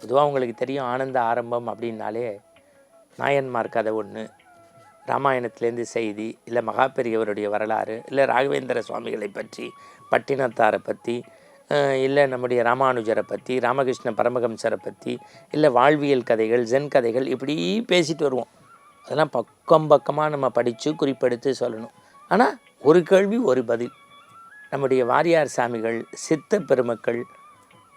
பொதுவாக உங்களுக்கு தெரியும் ஆனந்த ஆரம்பம் அப்படின்னாலே நாயன்மார் கதை ஒன்று ராமாயணத்துலேருந்து செய்தி இல்லை மகாபெரியவருடைய வரலாறு இல்லை ராகவேந்திர சுவாமிகளை பற்றி பட்டினத்தாரை பற்றி இல்லை நம்முடைய ராமானுஜரை பற்றி ராமகிருஷ்ண பரமஹம்சரை பற்றி இல்லை வாழ்வியல் கதைகள் ஜென் கதைகள் இப்படி பேசிட்டு வருவோம். அதெல்லாம் பக்கம் பக்கமாக நம்ம படித்து குறிப்பெடுத்து சொல்லணும். ஆனால் ஒரு கேள்வி ஒரு பதில். நம்முடைய வாரியார் சாமிகள் சித்த பெருமக்கள்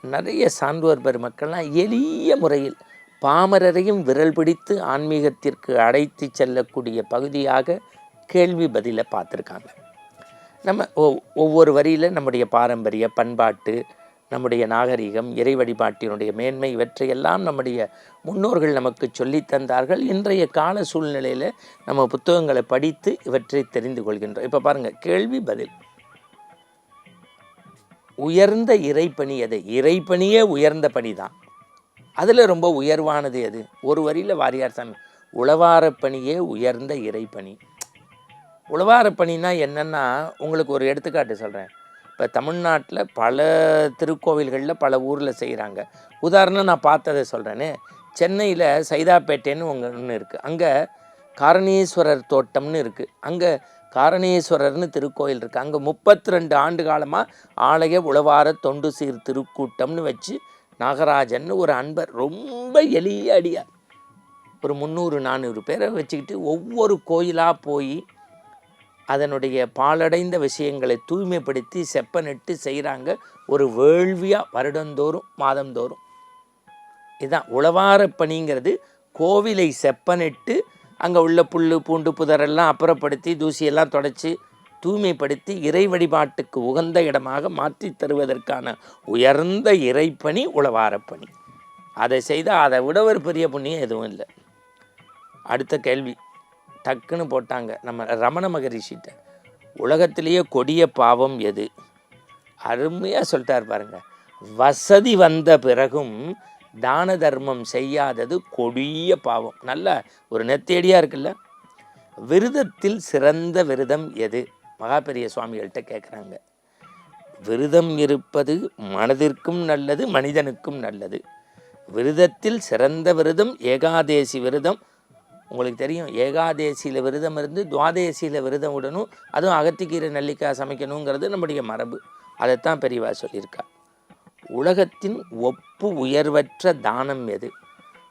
நிறைய சான்றோர் பெருமக்கள்லாம் எளிய முறையில் பாமரரையும் விரல் பிடித்து ஆன்மீகத்திற்கு அழைத்து செல்லக்கூடிய பகுதியாக கேள்வி பதிலை பார்த்துருக்காங்க. நம்ம ஒவ்வொரு வரியில் நம்முடைய பாரம்பரிய பண்பாட்டு நம்முடைய நாகரிகம் இறை வழிபாட்டினுடைய மேன்மை இவற்றையெல்லாம் நம்முடைய முன்னோர்கள் நமக்கு சொல்லித் தந்தார்கள். இன்றைய கால சூழ்நிலையில் நம்ம புத்தகங்களை படித்து இவற்றை தெரிந்து கொள்கின்றோம். இப்போ பாருங்கள் கேள்வி பதில். உயர்ந்த இறைப்பணி எது இறைப்பணியே உயர்ந்த பணி தான். அதில் ரொம்ப உயர்வானது எது? ஒரு வரியில் வாரியார் சாமி உளவாரப்பணியே உயர்ந்த இறைப்பணி. உளவாரப்பணினா என்னென்னா உங்களுக்கு ஒரு எடுத்துக்காட்டு சொல்கிறேன் இப்போ தமிழ்நாட்டில் பல திருக்கோவில்களில் பல ஊரில் செய்கிறாங்க உதாரணம் நான் பார்த்ததை சொல்கிறேன்னு சென்னையில் சைதாப்பேட்டைன்னு ஒன்று இருக்குது அங்கே காரணீஸ்வரர் தோட்டம்னு இருக்குது அங்கே காரணீஸ்வரர்னு திருக்கோயில் இருக்குது அங்கே முப்பத்தி ரெண்டு ஆண்டு காலமாக ஆலய உழவார தொண்டு சீர் திருக்கூட்டம்னு வச்சு நாகராஜன் ஒரு அன்பர் ரொம்ப எளிய அடியார். ஒரு முந்நூறு நானூறு பேரை வச்சுக்கிட்டு ஒவ்வொரு கோயிலாக போய் அதனுடைய பாலடைந்த விஷயங்களை தூய்மைப்படுத்தி செப்பனிட்டு செய்கிறாங்க ஒரு வேள்வியாக வருடந்தோறும் மாதந்தோறும். இதுதான் உழவார பணிங்கிறது கோவிலை செப்பனிட்டு அங்கே உள்ள புல் பூண்டு புதரெல்லாம் அப்புறப்படுத்தி தூசியெல்லாம் தொடச்சி தூய்மைப்படுத்தி இறை வழிபாட்டுக்கு உகந்த இடமாக மாற்றித் தருவதற்கான உயர்ந்த இறைப்பணி உளவாரப்பணி அதை செய்தால் அதை விட ஒரு பெரிய புண்ணியம் எதுவும் இல்லை. அடுத்த கேள்வி. டக்குன்னு போட்டாங்க. நம்ம ரமண மகரிஷிட்ட. உலகத்திலேயே கொடிய பாவம் எது? அருமையாக சொல்லிட்டார் பாருங்கள் வசதி வந்த பிறகும் தான தர்மம் செய்யாதது கொடிய பாவம். நல்ல ஒரு நெத்தேடியாக இருக்குல்ல? விரதத்தில் சிறந்த விரதம் எது? மகாபெரிய சுவாமிகள்கிட்ட கேட்குறாங்க விரதம் இருப்பது மனதிற்கும் நல்லது மனிதனுக்கும் நல்லது. விரதத்தில் சிறந்த விரதம் ஏகாதேசி விரதம். உங்களுக்கு தெரியும் ஏகாதேசியில் விரதம் இருந்து துவாதேசியில் விரதம் விடணும். அதுவும் அகத்திக்கீரை நெல்லிக்காய் சமைக்கணுங்கிறது நம்முடைய மரபு. அதைத்தான் பெரியவா சொல்லியிருக்கா. உலகத்தின் ஒப்பு உயர்வற்ற தானம் எது?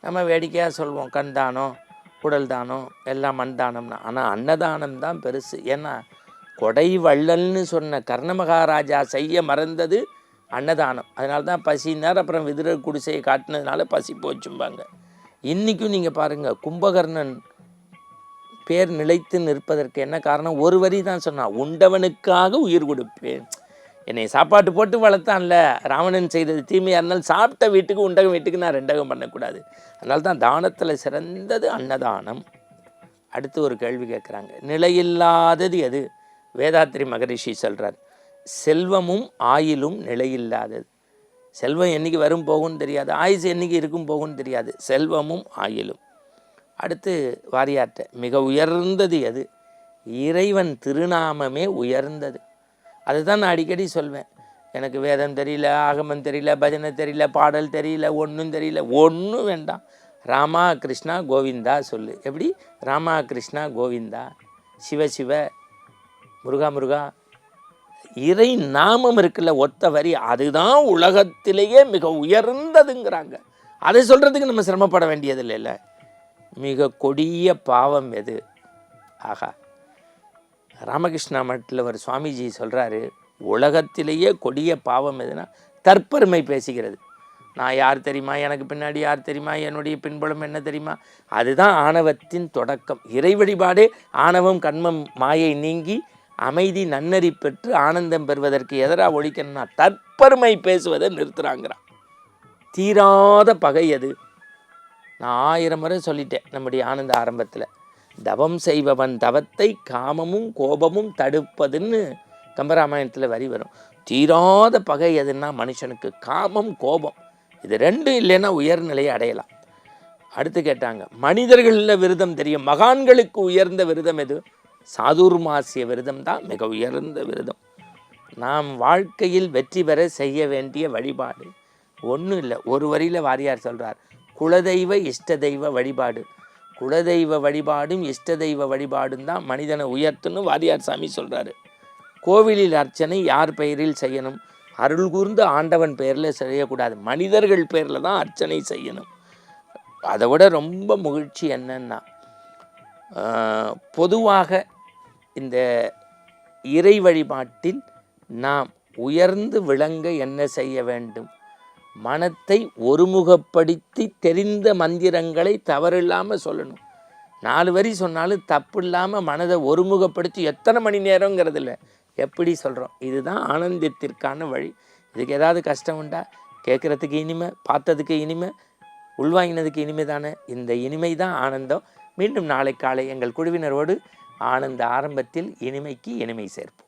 நம்ம வேடிக்கையாக சொல்வோம் கண் தானம் உடல் தானம் எல்லாம் மண் தானம்னா. ஆனால் அன்னதானம் தான் பெருசு. ஏன்னா கொடை வள்ளல்னு சொன்ன கர்ண மகாராஜா செய்ய மறந்தது அன்னதானம். அதனால தான் பசினார் அப்புறம் விதிரர் குடிசையை காட்டினதுனால பசி போச்சும்பாங்க. இன்றைக்கும் நீங்கள் பாருங்கள் கும்பகர்ணன் பேர் நிலைத்து நிற்பதற்கு என்ன காரணம்? ஒரு வரி தான் சொன்னான் உண்டவனுக்காக உயிர் கொடுப்பேன். என்னை சாப்பாட்டு போட்டு வளர்த்தான்ல. ராவணன் செய்தது தீமையாக இருந்தாலும் சாப்பிட்ட வீட்டுக்கு உண்டகம் வீட்டுக்கு நான் ரெண்டகம் பண்ணக்கூடாது. அதனால தான் தானத்தில் சிறந்தது அன்னதானம். அடுத்து ஒரு கேள்வி கேட்குறாங்க. நிலையில்லாதது எது? வேதாத்திரி மகரிஷி சொல்கிறார் செல்வமும் ஆயிலும் நிலையில்லாதது. செல்வம் என்னைக்கு வரும் போகும்னு தெரியாது. ஆயுசு என்னைக்கு இருக்கும் போகும்னு தெரியாது. செல்வமும் ஆயிலும். அடுத்து வாரியார்ட்ட மிக உயர்ந்தது எது? இறைவன் திருநாமமே உயர்ந்தது. அதுதான் நான் அடிக்கடி சொல்வேன். எனக்கு வேதம் தெரியல ஆகமம் தெரியல பஜனை தெரியல பாடல் தெரியல ஒன்றும் தெரியல. ஒன்றும் வேண்டாம். ராமா கிருஷ்ணா கோவிந்தா சொல்லு. எப்படி? ராமா கிருஷ்ணா கோவிந்தா. சிவ சிவ முருகா முருகா. இறை நாமம் இருக்குல்ல ஒத்த வரி. அதுதான் உலகத்திலேயே மிக உயர்ந்ததுங்கிறாங்க. அதை சொல்கிறதுக்கு நம்ம சிரமப்பட வேண்டியது மிக கொடிய பாவம் எது? ஆகா ராமகிருஷ்ணா மட்டில் ஒரு சுவாமிஜி சொல்கிறாரு உலகத்திலேயே கொடிய பாவம் எதுனா தற்பெருமை பேசுகிறது. நான் யார் தெரியுமா? எனக்கு பின்னாடி யார் தெரியுமா? என்னுடைய பின்புலம் என்ன தெரியுமா? அதுதான் ஆணவத்தின் தொடக்கம். இறை வழிபாடே ஆணவம் கண்மம் மாயை நீங்கி அமைதி நன்னறி பெற்று ஆனந்தம் பெறுவதற்கு எதிராக ஒழிக்கணும்னா தற்பெருமை பேசுவதை நிறுத்துகிறாங்கிறான் தீராத பகை அது. நான் ஆயிரம் முறை சொல்லிட்டேன் நம்முடைய ஆனந்த ஆரம்பத்தில். தவம் செய்பவன் தவத்தை காமமும் கோபமும் தடுப்பதுன்னு கம்பராமாயணத்தில் வரி வரும். தீராத பகை எதுன்னா மனுஷனுக்கு காமம் கோபம். இது ரெண்டும் இல்லைன்னா உயர்நிலையை அடையலாம். அடுத்து கேட்டாங்க மனிதர்களில் விரதம் தெரியும். மகான்களுக்கு உயர்ந்த விரதம் எது? சாதுர்மாசிய விரதம் தான் மிக உயர்ந்த விரதம். நாம் வாழ்க்கையில் வெற்றி பெற செய்ய வேண்டிய வழிபாடு. ஒன்றும் இல்லை ஒரு வரியில் வாரியார் சொல்கிறார் குலதெய்வ இஷ்ட தெய்வ வழிபாடு. குலதெய்வ வழிபாடும் இஷ்ட தெய்வ வழிபாடும் தான் மனிதனை உயர்த்துன்னு வாரியார் சாமி சொல்கிறாரு கோவிலில் அர்ச்சனை யார் பெயரில் செய்யணும்? அருள் கூர்ந்து ஆண்டவன் பெயரில் செய்யக்கூடாது. மனிதர்கள் பேரில் தான் அர்ச்சனை செய்யணும். அதை விட ரொம்ப மகிழ்ச்சி என்னன்னா பொதுவாக இந்த இறை வழிபாட்டில் நாம் உயர்ந்து விளங்க என்ன செய்ய வேண்டும்? மனத்தை ஒருமுகப்படுத்தி தெரிந்த மந்திரங்களை தவறில்லாமல் சொல்லணும். நாலு வரி சொன்னாலும் தப்பு இல்லாமல் மனதை ஒருமுகப்படுத்தி எத்தனை மணி நேரங்கிறது இல்லை எப்படி சொல்கிறோம் இதுதான் ஆனந்தத்திற்கான வழி. இதுக்கு ஏதாவது கஷ்டம் உண்டா? கேட்குறதுக்கு இனிமை பார்த்ததுக்கு இனிமை உள்வாங்கினதுக்கு இனிமை தானே. இந்த இனிமை தான் ஆனந்தம். மீண்டும் நாளை காலை எங்கள் குழுவினரோடு ஆனந்த ஆரம்பத்தில் இனிமைக்கு இனிமை சேர்ப்போம்.